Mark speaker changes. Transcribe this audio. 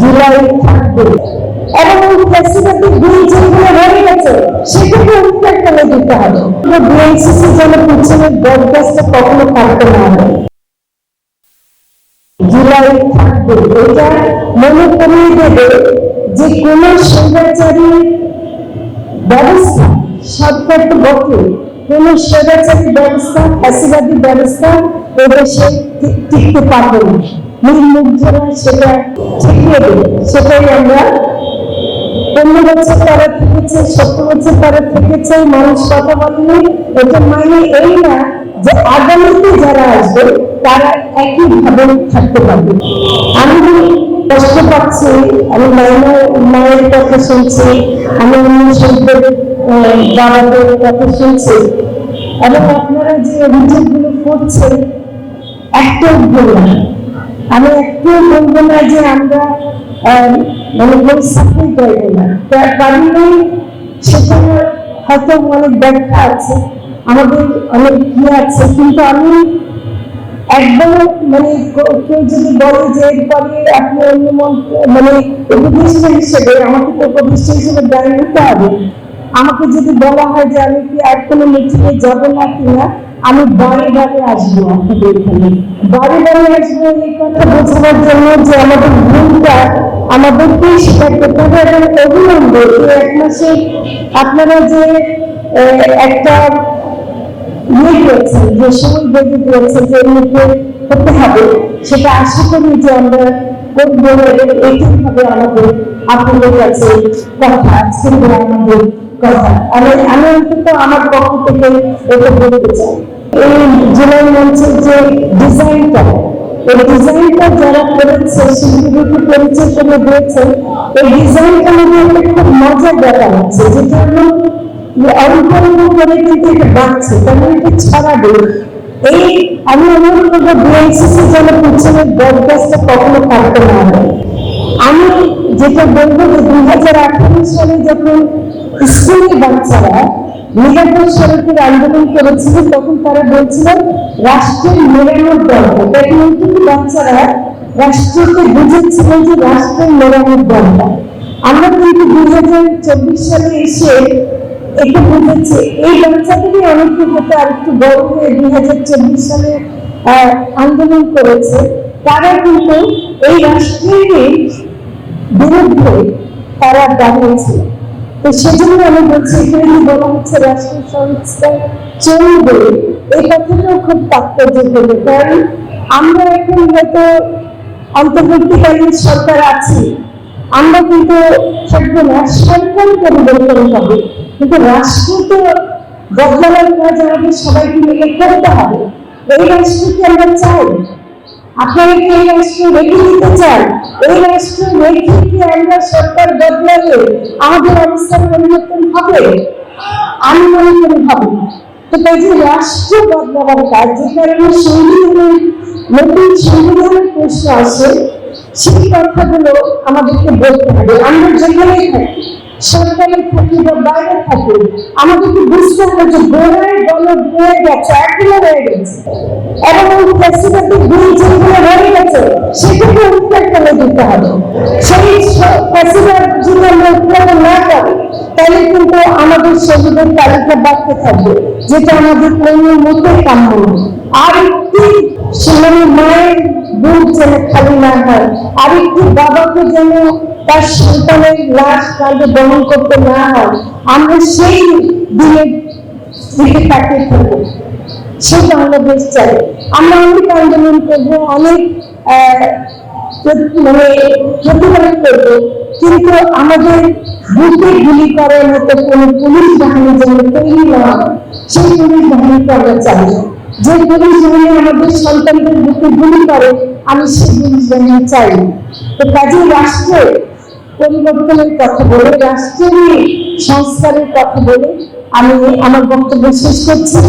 Speaker 1: জুলাই থাকবে। এবং ফ্লেক্সিবিলিটি বিল গেছে, সেটাকে উত্তর করে দিতে হবে। বিএনসিসি যেন ব্রডকাস্টটা কখনো থাকতে না হয় জুলাই থাকবে। এটা মনে করিয়ে দেবে যে কোন স্বৈরাচারী ব্যবস্থা সরকার তো বটে কোন স্বৈরাচারী ব্যবস্থা, ফ্যাসিবাদী ব্যবস্থা এদেশে টিকতে পারবে না। নির্মুগ্ধরা সেটা ঠিকিয়ে দেবে। সেটাই আমরা পনেরো বছর তারা থেকেছে সত্তর বছর তারা মানুষ কথা বলেনি। এটা মানে এই না যে আগামীতে যারা আসবে তারা একইভাবে থাকতে পারবে। আমি কষ্ট পাচ্ছি আমি মায়ের মায়ের কথা শুনছি আমি অন্য আহ, বাবাদের কথা শুনছি। এবং আপনারা যে অভিযোগগুলো করছেন একটাও ভুল না। আমি একটু বলব না যে আমরা মানে না। তার সেখানে হয়তো অনেক ব্যাখ্যা আছে, আমাদের অনেক ইয়ে আছে, কিন্তু আমি একদম মানে কেউ যদি বলে যে এরপরে আপনি অন্য মানে উপদেষ্টা হিসেবে, আমাকে তো উপদেষ্টা হিসেবে হবে। আমাকে যদি বলা হয় যে আমি কি আর কোনো মিটিংয়ে যাব না কিনা আমি বারে বারে আসব আপনাদের এখানে। বারে বারে আসব এই কথা বোঝানোর জন্য যে আমাদের ভুলটা আমাদেরকেই স্বীকার হবে এবং অবিলম্বে এক মাসে আপনারা যে একটা ইয়ে করেছেন, যে সময় বেঁধে যে এমনিতে করতে হবে, সেটা আশা করি যে আমরা করব এবং এইটাই হবে আমাদের আপনাদের কাছে কথা আমাদের কথা। আমি আমি অন্তত আমার পক্ষ থেকে এটা বলতে চাই। এই জুলাই মঞ্চের যে ডিজাইনটা, এই ডিজাইনটা যারা করেছে শিল্পীদেরকে পরিচয় করে দিয়েছে, এই ডিজাইনটা মধ্যে একটা খুব মজার ব্যাপার আছে যেটা হলো অল্প অল্প করে কিন্তু এটা বাড়ছে তাহলে এটা ছড়াবে এই আমি অনুরোধ করব বিএনসিসি যেন পিছনে ব্রডকাস্টটা কখনো থাকতে না হয় আমি যেটা বলব যে দুই হাজার আঠারো সালে যখন স্কুলের বাচ্চারা নিরাপদ সড়কের আন্দোলন তখন তারা রাষ্ট্রের দরকার তখন কিন্তু বাচ্চারা রাষ্ট্রকে যে রাষ্ট্রের দরকার আমরা কিন্তু দুই হাজার চব্বিশ সালে এসে এই বাচ্চাদেরই অনেকটু হতে আর একটু বড় হয়ে দুই হাজার চব্বিশ সালে আন্দোলন করেছে। তারা কিন্তু এই রাষ্ট্রেরই বিরুদ্ধে তারা দাঁড়িয়েছিল। তো সেজন্য আমি বলছি, এখানে যে বলা হচ্ছে রাষ্ট্র সংস্থা চলবে, এই কথাটাও খুব তাৎপর্যপূর্ণ। কারণ আমরা এখন হয়তো অন্তর্বর্তীকালীন সরকার আছি, আমরা কিন্তু থাকব না সরকার পরিবর্তন হবে। কিন্তু রাষ্ট্র তো বদলানোর কাজ আমাদের সবাইকে মিলে করতে হবে, এই রাষ্ট্রকে আমরা চাই। আপনারা কি এই রাষ্ট্র রেখে দিতে চান? এই রাষ্ট্র রেখে কি আমরা সরকার বদলালে আমাদের অবস্থার পরিবর্তন হবে? আমি মনে করি হবে তো তাই যে রাষ্ট্র বদলাবার কাজ, যে কারণে সংবিধানের নতুন সংবিধানের প্রশ্ন আসে সেই কথাগুলো আমাদেরকে বলতে হবে। আমরা যেখানেই থাকি সরকারে থাকি বা বাইরে থাকি বুঝতে হবে যে গেছে এখনও হয়ে গেছে এবং ওই যেগুলো হয়ে গেছে সেটাকে উত্তর করে দিতে হবে সেই ফ্যাসিলিটি যদি আমরা উত্তর না করি, তাহলে কিন্তু আমাদের শরীরের তালিকা বাড়তে থাকবে, যেটা আমাদের কোনো মতেই কাম্য। আর একটি মায়ের বুক যেন খালি না হয়। আর একটি বাবাকে যেন তার সন্তানের লাশ কাঁধে বহন করতে না হয়। আমরা সেই দিনের দিকে তাকিয়ে থাকব সেই বাংলাদেশ চাই। আমরা অনেক আন্দোলন করব, অনেক মানে প্রতিবাদ করব। কিন্তু আমাদের বুকে গুলি করার মতো কোন পুলিশ বাহিনী যেন তৈরি না সেই পুলিশ বাহিনীকে আমরা চাই। যে পুলিশ বাহিনী আমাদের সন্তানদের বুকে গুলি করে আমি সেদিন বাহিনী চাই তো কাজে রাষ্ট্রে পরিবর্তনের কথা বলে, রাষ্ট্রেরই সংস্কারের কথা বলে আমি আমার বক্তব্য শেষ করছি।